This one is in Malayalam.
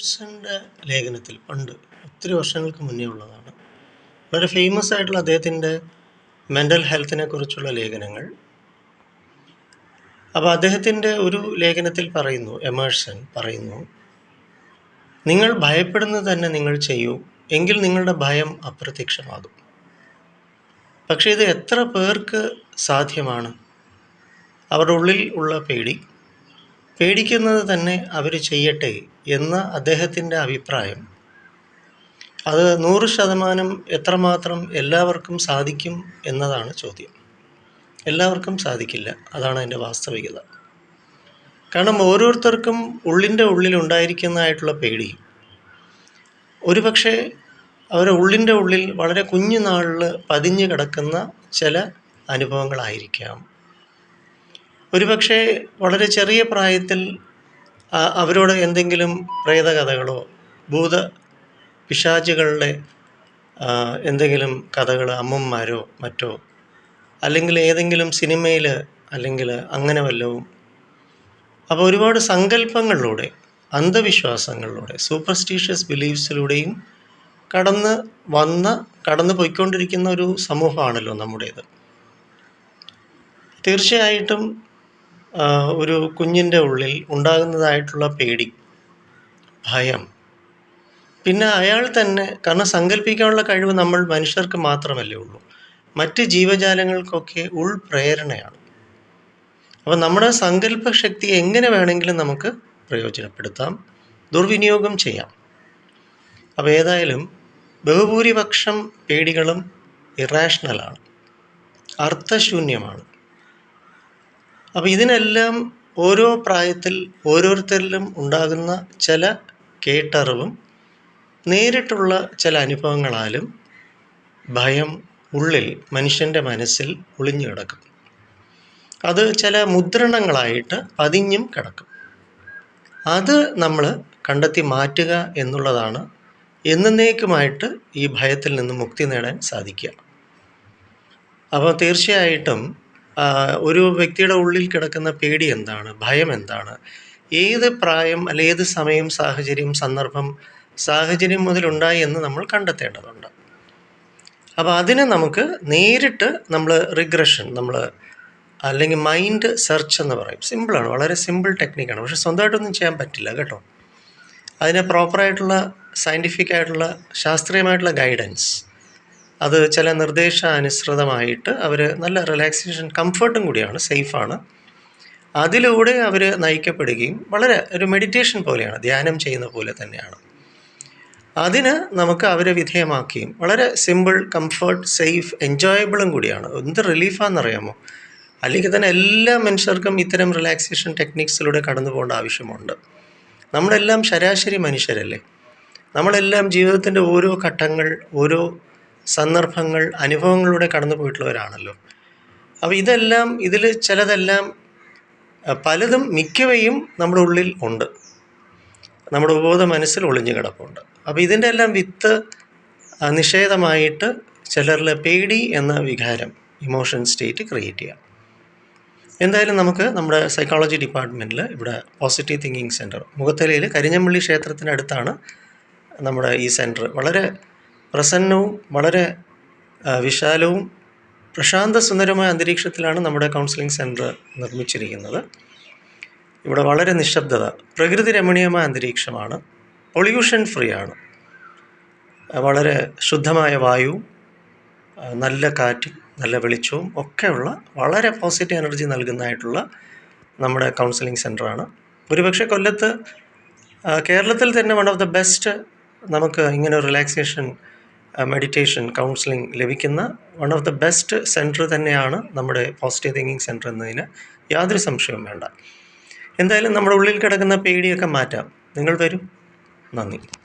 എമേഴ്സന്റെ ലേഖനത്തിൽ പണ്ട് ഒത്തിരി വർഷങ്ങൾക്ക് മുന്നേ ഉള്ളതാണ്. വളരെ ഫേമസ് ആയിട്ടുള്ള അദ്ദേഹത്തിന്റെ മെന്റൽ ഹെൽത്തിനെ കുറിച്ചുള്ള ലേഖനങ്ങൾ. അപ്പോൾ അദ്ദേഹത്തിന്റെ ഒരു ലേഖനത്തിൽ പറയുന്നു എമേഴ്സൺ പറയുന്നു നിങ്ങൾ ഭയപ്പെടുന്നത് തന്നെ നിങ്ങൾ ചെയ്യൂ എങ്കിൽ നിങ്ങളുടെ ഭയം അപ്രത്യക്ഷമാകും. പക്ഷേ ഇത് എത്ര പേർക്ക് സാധ്യമാണ്? അവരുടെ ഉള്ളിൽ ഉള്ള പേടി പേടിക്കുന്നത് തന്നെ അവർ ചെയ്യട്ടെ എന്ന അദ്ദേഹത്തിന്റെ അഭിപ്രായം. അത് നൂറ് ശതമാനം എത്രമാത്രം എല്ലാവർക്കും സാധിക്കും എന്നതാണ് ചോദ്യം. എല്ലാവർക്കും സാധിക്കില്ല. അതാണ് അതിന്റെ വാസ്തവികത. കാരണം ഓരോരുത്തർക്കും ഉള്ളിന്റെ ഉള്ളിൽ ഉണ്ടായിരിക്കുന്നതായിട്ടുള്ള പേടി. ഒരുപക്ഷെ അവരുടെ ഉള്ളിന്റെ ഉള്ളിൽ വളരെ കുഞ്ഞു നാളിൽ പതിഞ്ഞു കിടക്കുന്ന ചില അനുഭവങ്ങളായിരിക്കാം. ഒരുപക്ഷെ വളരെ ചെറിയ പ്രായത്തിൽ അവരോട് എന്തെങ്കിലും പ്രേതകഥകളോ ഭൂത പിശാചുകളുടെ എന്തെങ്കിലും കഥകൾ അമ്മമാരോ മറ്റോ അല്ലെങ്കിൽ ഏതെങ്കിലും സിനിമയിൽ അല്ലെങ്കിൽ അങ്ങനെ വല്ലതും അപ്പോൾ ഒരുപാട് സങ്കല്പങ്ങളിലൂടെ അന്ധവിശ്വാസങ്ങളിലൂടെ സൂപ്പർസ്റ്റീഷ്യസ് ബിലീഫ്സിലൂടെയും കടന്ന് വന്ന കടന്നു പോയിക്കൊണ്ടിരിക്കുന്ന ഒരു സമൂഹമാണല്ലോ നമ്മുടേത്. തീർച്ചയായിട്ടും ഒരു കുഞ്ഞിന്റെ ഉള്ളിൽ ഉണ്ടാകുന്നതായിട്ടുള്ള പേടി ഭയം. പിന്നെ അയാൾ തന്നെ കാരണം സങ്കല്പിക്കാനുള്ള കഴിവ് നമ്മൾ മനുഷ്യർക്ക് മാത്രമല്ലേ ഉള്ളൂ. മറ്റ് ജീവജാലങ്ങൾക്കൊക്കെ ഉൾപ്രേരണയാണ്. അപ്പോൾ നമ്മുടെ സങ്കല്പ ശക്തി എങ്ങനെ വേണമെങ്കിലും നമുക്ക് പ്രയോജനപ്പെടുത്താം ദുർവിനിയോഗം ചെയ്യാം. അപ്പോൾ ഏതായാലും ബഹുഭൂരിപക്ഷം പേടികളും ഇറാഷണലാണ് അർത്ഥശൂന്യമാണ്. അപ്പോൾ ഇതിനെല്ലാം ഓരോ പ്രായത്തിൽ ഓരോരുത്തരിലും ഉണ്ടാകുന്ന ചില കേട്ടറിവും നേരിട്ടുള്ള ചില അനുഭവങ്ങളാലും ഭയം ഉള്ളിൽ മനുഷ്യന്റെ മനസ്സിൽ ഒളിഞ്ഞു കിടക്കും. അത് ചില മുദ്രണങ്ങളായിട്ട് പതിഞ്ഞും കിടക്കും. അത് നമ്മൾ കണ്ടെത്തി മാറ്റുക എന്നുള്ളതാണ് എന്നേക്കുമായിട്ട് ഈ ഭയത്തിൽ നിന്ന് മുക്തി നേടാൻ സാധിക്കുക. അപ്പോൾ തീർച്ചയായിട്ടും ഒരു വ്യക്തിയുടെ ഉള്ളിൽ കിടക്കുന്ന പേടി എന്താണ്? ഭയം എന്താണ്? ഏത് പ്രായം അല്ലെ ഏത് സമയം സാഹചര്യം സന്ദർഭം സാഹചര്യം മുതലുണ്ടായി എന്ന് നമ്മൾ കണ്ടെത്തേണ്ടതുണ്ട്. അപ്പോൾ അതിന് നമുക്ക് നേരിട്ട് നമ്മൾ റിഗ്രഷൻ നമ്മൾ അല്ലെങ്കിൽ മൈൻഡ് സെർച്ച് എന്ന് പറയും. സിമ്പിളാണ് വളരെ സിമ്പിൾ ടെക്നിക്കാണ് പക്ഷെ സ്വന്തമായിട്ടൊന്നും ചെയ്യാൻ പറ്റില്ല കേട്ടോ. അതിന് പ്രോപ്പറായിട്ടുള്ള സയന്റിഫിക് ആയിട്ടുള്ള ശാസ്ത്രീയമായിട്ടുള്ള ഗൈഡൻസ് അത് ചില നിർദ്ദേശാനുസൃതമായിട്ട് അവർ നല്ല റിലാക്സേഷൻ കംഫർട്ടും കൂടിയാണ് സേഫാണ് അതിലൂടെ അവർ നയിക്കപ്പെടുകയും വളരെ ഒരു മെഡിറ്റേഷൻ പോലെയാണ് ധ്യാനം ചെയ്യുന്ന പോലെ തന്നെയാണ്. അതിന് നമുക്ക് അവരെ വിധേയമാക്കുകയും വളരെ സിമ്പിൾ കംഫർട്ട് സേഫ് എൻജോയബിളും കൂടിയാണ്. എന്ത് റിലീഫാണെന്നറിയാമോ അല്ലെങ്കിൽ തന്നെ എല്ലാ മനുഷ്യർക്കും ഇത്തരം റിലാക്സേഷൻ ടെക്നിക്സിലൂടെ കടന്നു പോകേണ്ട ആവശ്യമുണ്ട്. നമ്മളെല്ലാം ശരാശരി മനുഷ്യരല്ലേ? നമ്മളെല്ലാം ജീവിതത്തിന്റെ ഓരോ ഘട്ടങ്ങൾ ഓരോ സന്ദർഭങ്ങൾ അനുഭവങ്ങളിലൂടെ കടന്നു പോയിട്ടുള്ളവരാണല്ലോ അപ്പോൾ ഇതെല്ലാം ഇതിൽ ചിലതെല്ലാം പലതും മിക്കവയും നമ്മുടെ ഉള്ളിൽ ഉണ്ട്. നമ്മുടെ ഉപബോധ മനസ്സിൽ ഒളിഞ്ഞു കിടപ്പുണ്ട്. അപ്പോൾ ഇതിന്റെ എല്ലാം വിത്ത് നിഷേധമായിട്ട് ചിലരിലെ പേടി എന്ന വികാരം ഇമോഷൻ സ്റ്റേറ്റ് ക്രിയേറ്റ് ചെയ്യാം. എന്തായാലും നമുക്ക് നമ്മുടെ സൈക്കോളജി ഡിപ്പാർട്ട്മെന്റിൽ ഇവിടെ പോസിറ്റീവ് തിങ്കിങ് സെന്റർ മുഖത്തലയിൽ കരിഞ്ഞമ്പള്ളി ക്ഷേത്രത്തിനടുത്താണ് നമ്മുടെ ഈ സെന്റർ വളരെ പ്രസന്നവും വളരെ വിശാലവും പ്രശാന്ത സുന്ദരമായ അന്തരീക്ഷത്തിലാണ് നമ്മുടെ കൗൺസിലിംഗ് സെന്റർ നിർമ്മിച്ചിരിക്കുന്നത്. ഇവിടെ വളരെ നിശബ്ദത പ്രകൃതി രമണീയമായ അന്തരീക്ഷമാണ് പൊള്യൂഷൻ ഫ്രീ ആണ്. വളരെ ശുദ്ധമായ വായുവും നല്ല കാറ്റും നല്ല വെളിച്ചവും ഒക്കെയുള്ള വളരെ പോസിറ്റീവ് എനർജി നൽകുന്നതായിട്ടുള്ള നമ്മുടെ കൗൺസിലിംഗ് സെന്ററാണ് ഒരുപക്ഷെ കൊല്ലത്ത് കേരളത്തിൽ തന്നെ വൺ ഓഫ് ദ ബെസ്റ്റ് നമുക്ക് ഇങ്ങനെ റിലാക്സേഷൻ മെഡിറ്റേഷൻ കൗൺസിലിംഗ് ലഭിക്കുന്ന one of the best centre തന്നെയാണ് നമ്മുടെ പോസിറ്റീവ് തിങ്കിങ് സെന്റർ എന്നതിന് യാതൊരു സംശയവും വേണ്ട. എന്തായാലും നമ്മുടെ ഉള്ളിൽ കിടക്കുന്ന പേടിയൊക്കെ മാറ്റാം. നിങ്ങൾ വരും നന്ദി.